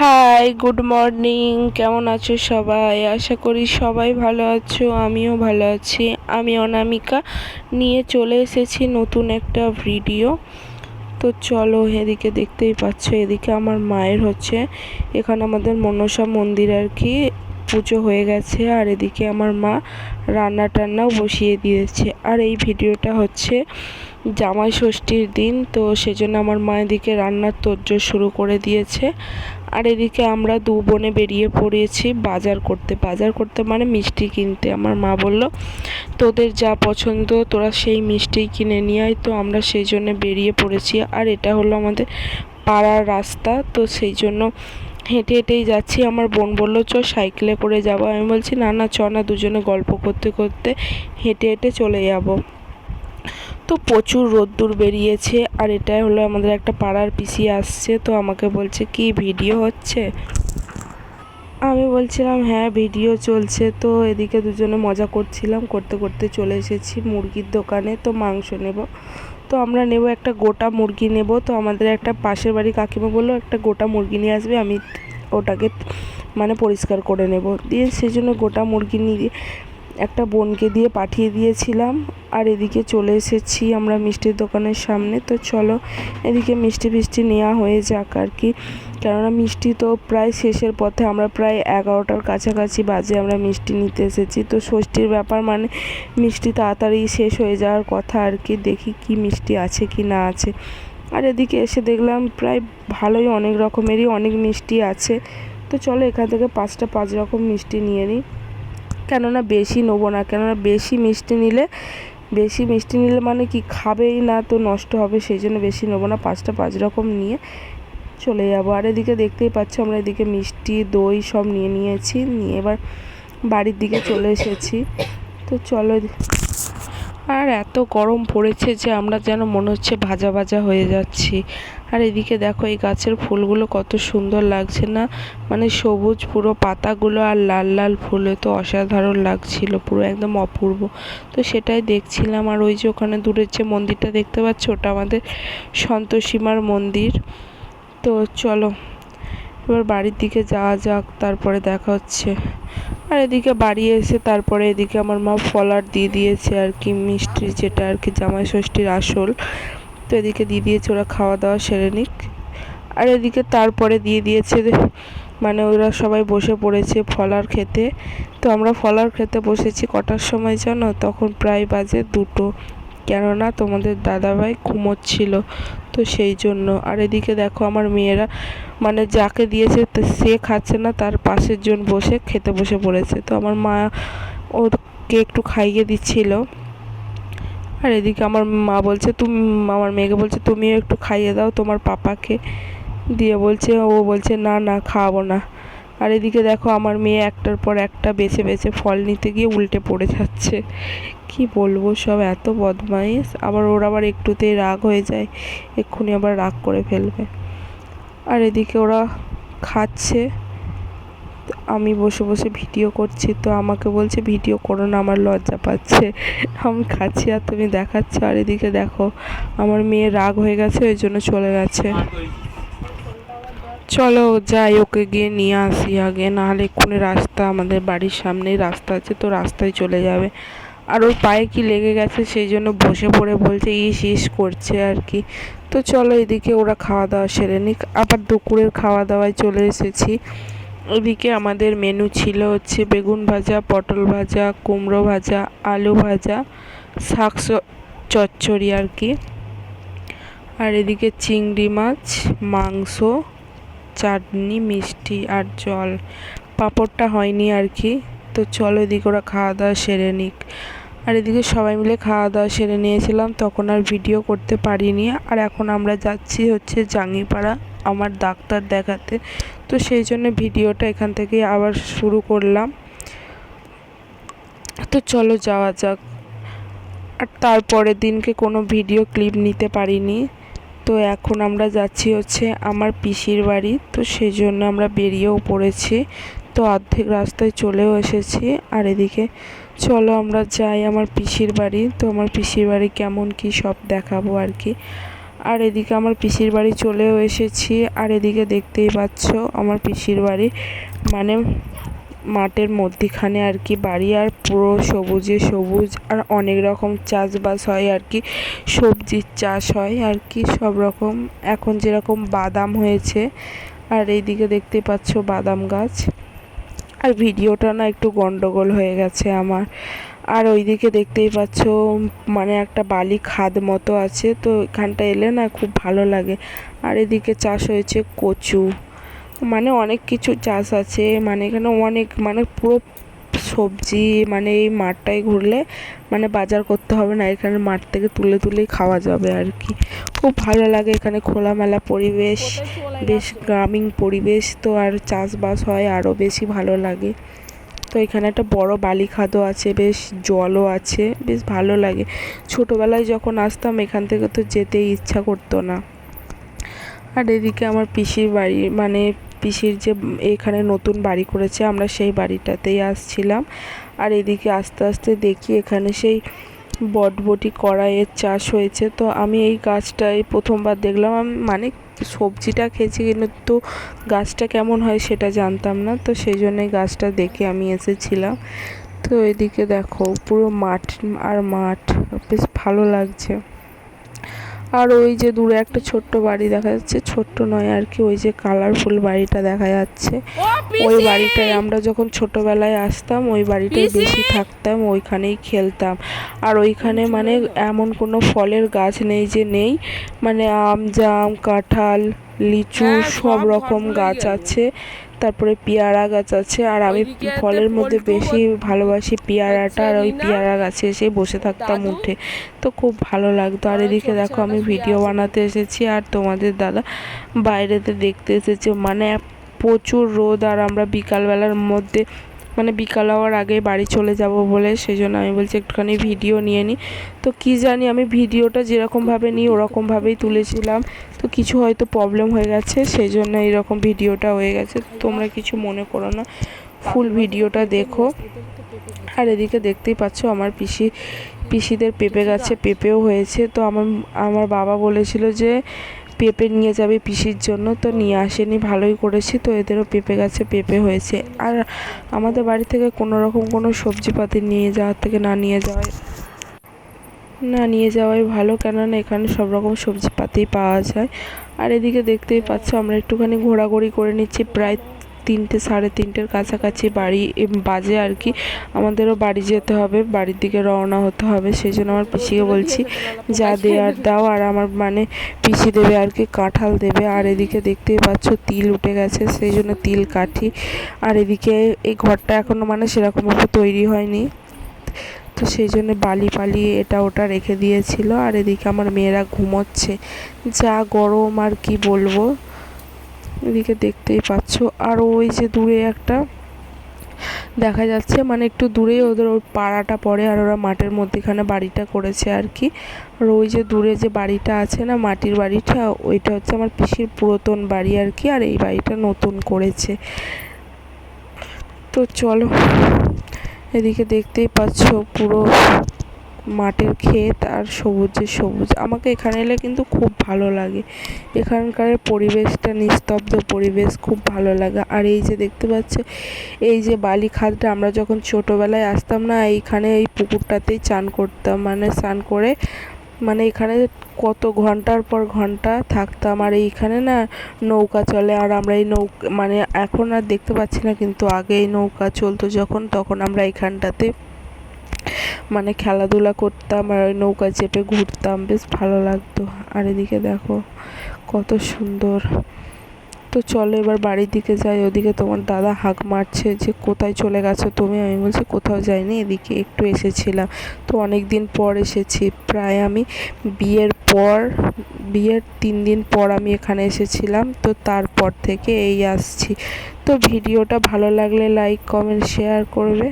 Hi good morning কেমন আছো সবাই? আশা করি সবাই ভালো আছো, আমিও ভালো আছি। আমি অনামিকা। নিয়ে চলে এসেছি নতুন একটা ভিডিও। তো চলো এদিকে দেখতেই পাচ্ছ, এদিকে আমার মায়ের হচ্ছে। এখানে আমাদের মনসা মন্দির আর কি, পুজো হয়ে গেছে। আর এদিকে আমার মা রান্না টান্নাও বসিয়ে দিয়েছে। আর এই ভিডিওটা হচ্ছে জামাই ষষ্ঠীর দিন, তো সেজন্য আমার মা এদিকে রান্নার তোজ্জোর শুরু করে দিয়েছে। আর এদিকে আমরা দু বোনে বেরিয়ে পড়েছি বাজার করতে। বাজার করতে মানে মিষ্টি কিনতে। আমার মা বলল, তোদের যা পছন্দ তোরা সেই মিষ্টি কিনে নিয়ে আয়। তো আমরা সেই জন্য বেরিয়ে পড়েছি। আর এটা হলো আমাদের পাড়ার রাস্তা। তো সেই জন্য হেঁটে হেঁটেই যাচ্ছি। আমার বোন বলল, চ সাইকেলে করে যাব। আমি বলছি, না না, চ না, দুজনে গল্প করতে করতে হেঁটে হেঁটে চলে যাব। তো প্রচুর রোদ্দুর বেরিয়েছে আর এটাই হলো আমাদের একটা পাড়ার পিসি আসছে তো আমাকে বলছে, কি ভিডিও হচ্ছে? আমি বলছিলাম হ্যাঁ ভিডিও চলছে। তো এদিকে দুজনে মজা করছিলাম, করতে করতে চলে এসেছি মুরগির দোকানে তো মাংস নেব। তো আমরা নেব একটা গোটা মুরগি নেব। তো আমাদের একটা পাশের বাড়ি কাকিমা বলল, একটা গোটা মুরগি নিয়ে আসবে, আমি ওটাকে মানে পরিষ্কার করে নেব। দিয়ে সেই জন্য গোটা মুরগি নিয়ে একটা বোনকে দিয়ে পাঠিয়ে দিয়েছিলাম। আর এদিকে চলে এসেছি আমরা মিষ্টির দোকানের সামনে। তো চলো এদিকে মিষ্টি ফিষ্টি নেওয়া হয়ে যাক আর কি। কেননা মিষ্টি তো প্রায় শেষের পথে, আমরা প্রায় এগারোটার কাছাকাছি বাজে আমরা মিষ্টি নিতে এসেছি। তো ষষ্ঠীর ব্যাপার মানে মিষ্টি তাড়াতাড়ি শেষ হয়ে যাওয়ার কথা আর কি। দেখি কি মিষ্টি আছে কি না আছে। আর এদিকে এসে দেখলাম প্রায় ভালোই অনেক রকমেরই অনেক মিষ্টি আছে। তো চলো এখান থেকে পাঁচটা পাঁচ রকম মিষ্টি নিয়ে নিই। কেননা বেশি নেব না, কেননা বেশি মিষ্টি নিলে, বেশি মিষ্টি নিলে মানে কি খাবেই না তো নষ্ট হবে, সেই জন্য বেশি নেব না, পাঁচটা পাঁচ রকম নিয়ে চলে যাব। আর এদিকে দেখতেই পাচ্ছি আমরা এদিকে মিষ্টি, দই সব নিয়ে নিয়েছি, নিয়ে এবার বাড়ির দিকে চলে এসেছি। তো চলো আর এত গরম পড়েছে যে আমরা যেন মনে হচ্ছে ভাজা ভাজা হয়ে যাচ্ছি। আর এদিকে দেখো এই গাছের ফুলগুলো কত সুন্দর লাগছে না? মানে সবুজ পুরো পাতাগুলো আর লাল লাল ফুলে তো অসাধারণ লাগছিল, পুরো একদম অপূর্ব। তো সেটাই দেখছিলাম আর ওই যে ওখানে দূরের যে মন্দিরটা দেখতে পাচ্ছ, ওটা আমাদের সন্তোষীমার মন্দির। তো চলো, এবার বাড়ির দিকে যাওয়া যাক, তারপরে দেখা হচ্ছে। আর এদিকে বাড়ি এসে তারপরে এদিকে আমার মা ফলার দিয়ে দিয়েছে আর কি, মিষ্টি যেটা আর কি, জামাই ষষ্ঠীর আসল। তো এদিকে দিয়ে দিয়েছে, ওরা খাওয়া দাওয়া সেরে নিক। আর এদিকে তারপরে দিয়ে দিয়েছে মানে ওরা সবাই বসে পড়েছে ফলার খেতে। তো আমরা ফলার খেতে বসেছি কটার সময় জানো? তখন প্রায় বাজে দুটো। কেননা তোমাদের দাদাভাই ঘুমোচ্ছিল। তো সেই জন্য। আর এদিকে দেখো আমার মেয়েরা মানে যাকে দিয়েছে সে খাচ্ছে না, তার পাশের জন বসে খেতে বসে পড়েছে। তো আমার মা ওকে একটু খাইয়ে দিচ্ছিল। আর এদিকে আমার মা বলছে, তুমি, আমার মেয়েকে বলছে, তুমিও একটু খাইয়ে দাও, তোমার পাপাকে। দিয়ে বলছে, ও বলছে, না না, খাওয়াবো না। আর এদিকে দেখো আমার মেয়ে একটার পর একটা বেছে বেছে ফল নিতে গিয়ে উল্টে পড়ে যাচ্ছে। কি বলব সব এত বদমাইশ। আবার ওর আবার একটুতেই রাগ হয়ে যায়। এক্ষুনি আবার রাগ করে ফেলবে। আর এদিকে ওরা খাচ্ছে। আমি বসে বসে ভিডিও করছি। তো আমাকে বলছে, ভিডিও করো না, আমার লজ্জা পাচ্ছে। আমি খাচ্ছি আর তুমি দেখাচ্ছ। আর এদিকে দেখো, আমার মেয়ে রাগ হয়ে গেছে, ওই জন্য চলে গেছে। চলো যাই, ওকে গিয়ে নিয়ে আসি আগে, নাহলে এক্ষুনি রাস্তা, আমাদের বাড়ির সামনেই রাস্তা আছে, তো রাস্তায় চলে যাবে। আর ওর পায়ে কি লেগে গেছে সেই জন্য বসে পড়ে বলছে, ইস ইস করছে আর কি। তো চলো এদিকে ওরা খাওয়া দাওয়া সেরে নিক। আবার দুপুরের খাওয়া দাওয়ায় চলে এসেছি। এদিকে আমাদের মেনু ছিল হচ্ছে বেগুন ভাজা, পটল ভাজা, কুমড়ো ভাজা, আলু ভাজা, শাক চচ্চড়ি আর কি। আর এদিকে চিংড়ি মাছ, মাংস চাটনি, মিষ্টি আর জল। পাঁপড়টা হয়নি আর কি। তো চলো এদিকে ওরা খাওয়া দাওয়া সেরে নিক। আর এদিকে সবাই মিলে খাওয়া দাওয়া সেরে নিয়েছিলাম। তখন আর ভিডিও করতে পারিনি। আর এখন আমরা যাচ্ছি হচ্ছে জাঙ্গিপাড়া, আমার ডাক্তার দেখাতে। তো সেই জন্য ভিডিওটা এখান থেকে আবার শুরু করলাম। তো চলো যাওয়া যাক। আর তারপরের দিনকে কোনো ভিডিও ক্লিপ নিতে পারিনি। তো এখন আমরা যাচ্ছি হচ্ছে আমার পিসির বাড়ি, তো সেই জন্য আমরা বেরিয়েও পড়েছি। তো অর্ধেক রাস্তায় চলেও এসেছি। আর এদিকে চলো আমরা যাই আমার পিসির বাড়ি। তো আমার পিসির বাড়ি কেমন কি সব দেখাবো আর কি। আর এদিকে আমার পিসির বাড়ি চলেও এসেছি। আর এদিকে দেখতেই পাচ্ছ আমার পিসির বাড়ি। মানে মাঠের মধ্যিখানে আর কি, বাড়ি আর পুরো সবুজে সবুজ আর অনেক রকম চাষবাস হয় আর কি, সবজির চাষ হয় আর কি, সব রকম। এখন যেরকম বাদাম হয়েছে, আর এইদিকে দেখতে পাচ্ছ বাদাম গাছ। আর ভিডিওটা না একটু গন্ডগোল হয়ে গেছে আমার। আর ওইদিকে দেখতেই পাচ্ছ মানে একটা বালি খাদ মতো আছে, তো এখানটা এলে না খুব ভালো লাগে। আর এদিকে চাষ হয়েছে কচু। মানে অনেক কিছু চাষ আছে মানে এখানে অনেক মানে পুরো সবজি মানে এই মাঠটায় ঘুরলে মানে বাজার করতে হবে না এখানে মাঠ থেকে তুলে তুলেই খাওয়া যাবে আর কি। খুব ভালো লাগে এখানে খোলামেলা পরিবেশ বেশ গ্রামীণ পরিবেশ তো আর চাষবাস হয় আরও বেশি ভালো লাগে। তো এখানে একটা বড় বালিখাদও আছে বেশ জলও আছে বেশ ভালো লাগে। ছোটোবেলায় যখন আসতাম এখান থেকে তো যেতেই ইচ্ছা করতো না। আর এদিকে আমার পিসির বাড়ি মানে পিসির যে এখানে নতুন বাড়ি করেছে, আমরা সেই বাড়িটাতেই আসছিলাম। আর এদিকে আস্তে আস্তে দেখি এখানে সেই বটবটি কড়াইয়ের চাষ হয়েছে। তো আমি এই গাছটাই প্রথমবার দেখলাম। আমি মানে সবজিটা খেয়েছি, কিন্তু গাছটা কেমন হয় সেটা জানতাম না। তো সেই জন্যই গাছটা দেখে আমি এসেছিলাম। তো এদিকে দেখো পুরো মাঠ, আর মাঠ, বেশ ভালো লাগছে। আর ওই যে দূরে একটা ছোট্ট বাড়ি দেখা যাচ্ছে। ছোট্ট নয় আর কি ওই যে কালারফুল বাড়িটা দেখা যাচ্ছে। ওই বাড়িটায় আমরা যখন ছোটবেলায় আসতাম ওই বাড়িটায় বেশি থাকতাম ওইখানেই খেলতাম। আর ওইখানে মানে এমন কোনো ফলের গাছ নেই যে নেই। মানে আম জাম কাঁঠাল লিচু হ্যাঁ, সব সব রকম গাছ আছে। তারপরে পেয়ারা গাছ আছে আর আমি ফলের মধ্যে বেশি ভালোবাসি পেয়ারাটা আর ওই পেয়ারা গাছে এসে বসে থাকতাম উঠে। তো খুব ভালো লাগতো। আর আর এদিকে দেখো আমি ভিডিও বানাতে এসেছি আর তোমাদের দাদা বাইরেতে দেখতে এসেছে। মানে প্রচুর রোদ আর আমরা বিকালবেলার মধ্যে মানে বিকাল হওয়ার আগে বাড়ি চলে যাব বলে সেই জন্য আমি বলছি একটুখানি ভিডিও নিয়ে নিই তো কি জানি আমি ভিডিওটা যেরকমভাবে নিই, ওরকমভাবেই তুলেছিলাম। তো কিছু হয়তো প্রবলেম হয়ে গেছে সেই জন্য এরকম ভিডিওটা হয়ে গেছে। তোমরা কিছু মনে করো না ফুল ভিডিওটা দেখো। আর এদিকে দেখতেই পাচ্ছ আমার পিসি, পিসিদের পেঁপে গাছে পেঁপেও হয়েছে। তো আমার আমার বাবা বলেছিল যে পেঁপে নিয়ে যাবে পিসির জন্য, তো নিয়ে আসেনি, ভালোই করেছি, তো এদেরও পেঁপে গাছে পেঁপে হয়েছে। আর আমাদের বাড়ি থেকে কোনো রকম কোনো সবজিপাতি নিয়ে যাওয়ার থেকে না নিয়ে যাওয়াই, না নিয়ে যাওয়াই ভালো, কেননা এখানে সব রকম সবজিপাতি পাওয়া যায়। আর এদিকে দেখতেই পাচ্ছ, আমরা একটুখানি ঘোরাঘুরি করে নিচ্ছি, প্রায় তিনটে, সাড়ে তিনটের কাছাকাছি বাড়ি বাজে আর কি। আমাদেরও বাড়ি যেতে হবে, বাড়ির দিকে রওনা হতে হবে সেই জন্য আমার পিসিকে বলছি, যা দেওয়ার দাও, আর আমার মানে পিসি দেবে আর কি, কাঁঠাল দেবে। আর এদিকে দেখতেই পাচ্ছ, তিল উঠে গেছে সেই জন্য তিল, কাঠি। আর এদিকে এই ঘরটা এখনও মানে সেরকমভাবে তৈরি হয়নি। তো সেই জন্য বালি পালি এটা ওটা রেখে দিয়েছিল। আর এদিকে আমার মেয়েরা ঘুমোচ্ছে। যা গরম আর কি বলব। এদিকে দেখতেই পাচ্ছ। আর ওই যে দূরে একটা দেখা যাচ্ছে মানে একটু দূরেই ওদের ওই পাড়াটা পড়ে আর ওরা মাঠের মধ্যেখানে বাড়িটা করেছে আর কি। আর ওই যে দূরে যে বাড়িটা আছে না, মাটির বাড়িটা, ওইটা হচ্ছে আমার পিসির পুরাতন বাড়ি আর কি, আর এই বাড়িটা নতুন করেছে। তো চলো, এদিকে দেখতেই পাচ্ছ পুরো মাঠের ক্ষেত আর সবুজে সবুজ। আমাকে এখানে এলে কিন্তু খুব ভালো লাগে। এখানকার পরিবেশটা, নিস্তব্ধ পরিবেশ খুব ভালো লাগে। আর এই যে দেখতে পাচ্ছ, এই যে বালি খাদটা আমরা যখন ছোটোবেলায় আসতাম না, এইখানে এই পুকুরটাতেই চান করতাম। মানে স্নান করে মানে এখানে কত ঘণ্টার পর ঘণ্টা থাকতাম। আর এইখানে না নৌকা চলে, আর আমরা এই নৌকা মানে এখন আর দেখতে পাচ্ছি না, কিন্তু আগে এই নৌকা চলতো যখন, তখন আমরা এখানটাতে মানে খেলাধুলা করতাম আর ওই নৌকা চেপে ঘুরতাম, বেশ ভালো লাগতো। আর এদিকে দেখো কত সুন্দর। তো চলো এবার বাড়ির দিকে যাই, ওদিকে তোমার দাদা হাঁক মারছে যে কোথায় চলে গেছো তুমি? আমি বলছি কোথাও যাইনি, এদিকে একটু এসেছিলাম। তো অনেক দিন পর এসেছি, প্রায় আমি বিয়ের পর, বিয়ের তিন দিন পর আমি এখানে এসেছিলাম, তো তারপর থেকে এই আসছি। তো ভিডিওটা ভালো লাগলে লাইক কমেন্ট শেয়ার করবে।